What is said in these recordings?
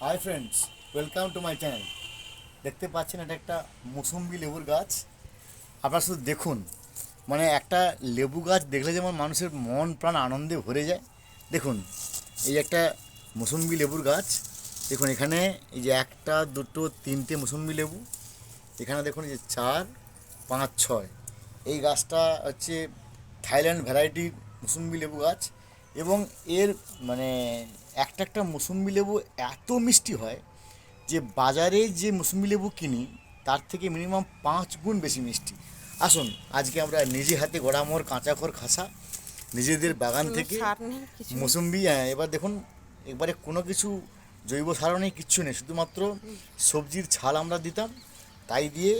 Hi friends welcome to my channel দেখতে পাচ্ছেন এটা একটা মৌসুম্বি লেবুর গাছ। আপনারা শুধু দেখুন। মানে একটা লেবু গাছ দেখলে যেমন মানুষের মন, প্রাণ আনন্দে ভরে যায়। দেখুন, এই একটা মৌসুম্বি লেবুর গাছ। দেখুন, এখানে এই যে একটা, দুটো, তিনটে মৌসুম্বি লেবু। এখানে দেখুন, এই যে চার, পাঁচ, ছয়। এই গাছটা হচ্ছে থাইল্যান্ড ভ্যারাইটির মুসুম্বি লেবু গাছ। এবং এর মানে একটা একটা মুসুম্বি লেবু এত মিষ্টি হয় যে বাজারে যে মুসুম্বি লেবু কিনি তার থেকে মিনিমাম পাঁচ গুণ বেশি মিষ্টি। আসুন আজকে আমরা নিজে হাতে গড়ামোর কাঁচাখড় খাসা নিজেদের বাগান থেকে সার। মৌসুম্বি হ্যাঁ, এবার দেখুন একবারে কোনো কিছু জৈব সারও নেই কিচ্ছু নেই শুধুমাত্র সবজির ছাল আমরা দিতাম তাই দিয়ে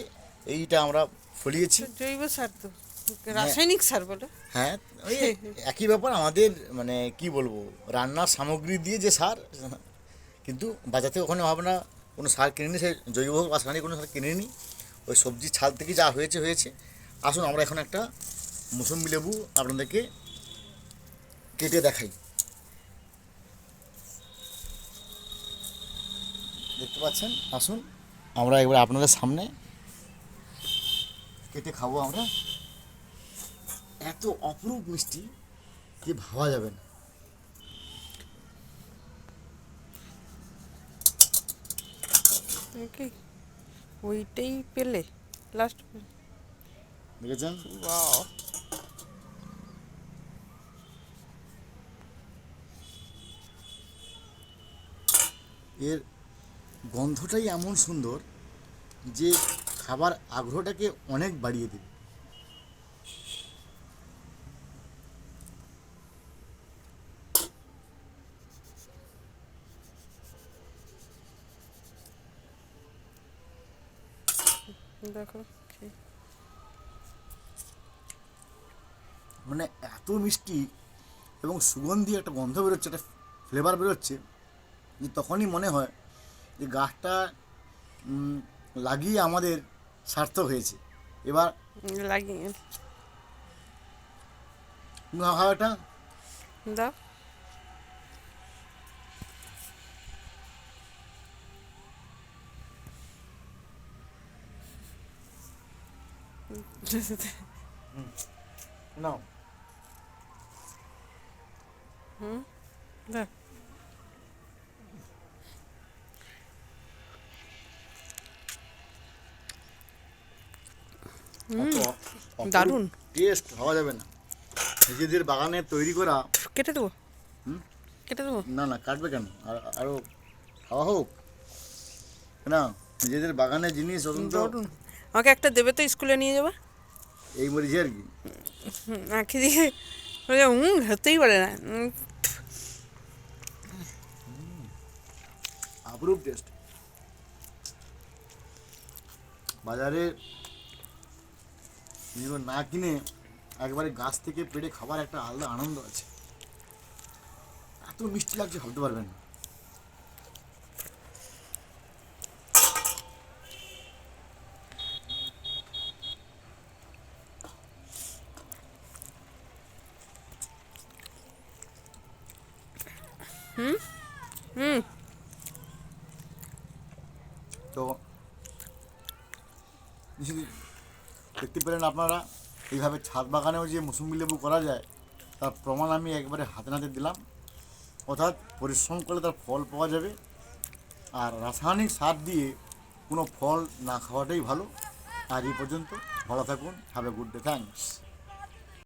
এইটা আমরা ফলিয়েছি। জৈব সার তো। রাসায়নিক সার বলো? হ্যাঁ ওই একই ব্যাপার আমাদের মানে কি বলব, রান্নার সামগ্রী দিয়ে যে সার, কিন্তু বাজার থেকে ওখানে ভাবনা, কোনো সার কিনিনি সে জৈব হোক বা কোনো সার কিনিনি। ওই সবজির ছাল থেকে যা হয়েছে হয়েছে। আসুন, আমরা এখন একটা মুসম্বি লেবু আপনাদেরকে কেটে দেখাই। দেখতে পাচ্ছেন? আসুন, আমরা এবার আপনাদের সামনে কেটে খাব আমরা। এত অপরূপ মিষ্টি যে ভাবা যাবে না। ওইটাই পেলে লাস্ট দেখেছেন? এর গন্ধটাই এমন সুন্দর যে খাবার আগ্রহটাকে অনেক বাড়িয়ে দেবে। দেখো মানে এত মিষ্টি এবং সুগন্ধি একটা গন্ধ বেরোচ্ছে একটা ফ্লেভার বেরোচ্ছে যে তখনই মনে হয় যে গাছটা লাগিয়ে আমাদের সার্থক হয়েছে। এবার লাগিয়ে। খাওয়াটা? দাও। নাও দাও দারুণ। টেস্ট ভাবা যাবে না নিজেদের বাগানে তৈরি করা কেটে দেবো হুম? কেটে দেবো না না কাটবে কেন আর আরও খাওয়া হোক না নিজেদের বাগানের জিনিস অত্যন্ত আমাকে একটা দেবে তো স্কুলে নিয়ে যাবে? এই মরিচে আর কি? আঁখি দিয়ে। বলে, হুম হতেই পারে না। উম, অপরূপ টেস্ট বাজারে না কিনে একবারে গাছ থেকে পেড়ে খাবার একটা আলাদা আনন্দ আছে। এত মিষ্টি লাগছে ভাবতে পারবেন না। হুম তো দেখতে পেলেন আপনারা, এইভাবে ছাদ বাগানেও যে মৌসুমি লেবু করা যায়, তার প্রমাণ আমি একবারে হাতে নাতে দিলাম। অর্থাৎ পরিশ্রম করলে তার ফল পাওয়া যাবে, আর রাসায়নিক সার দিয়ে কোনো ফল না খাওয়াটাই ভালো। আর এই পর্যন্ত ভালো থাকুন have a good day thanks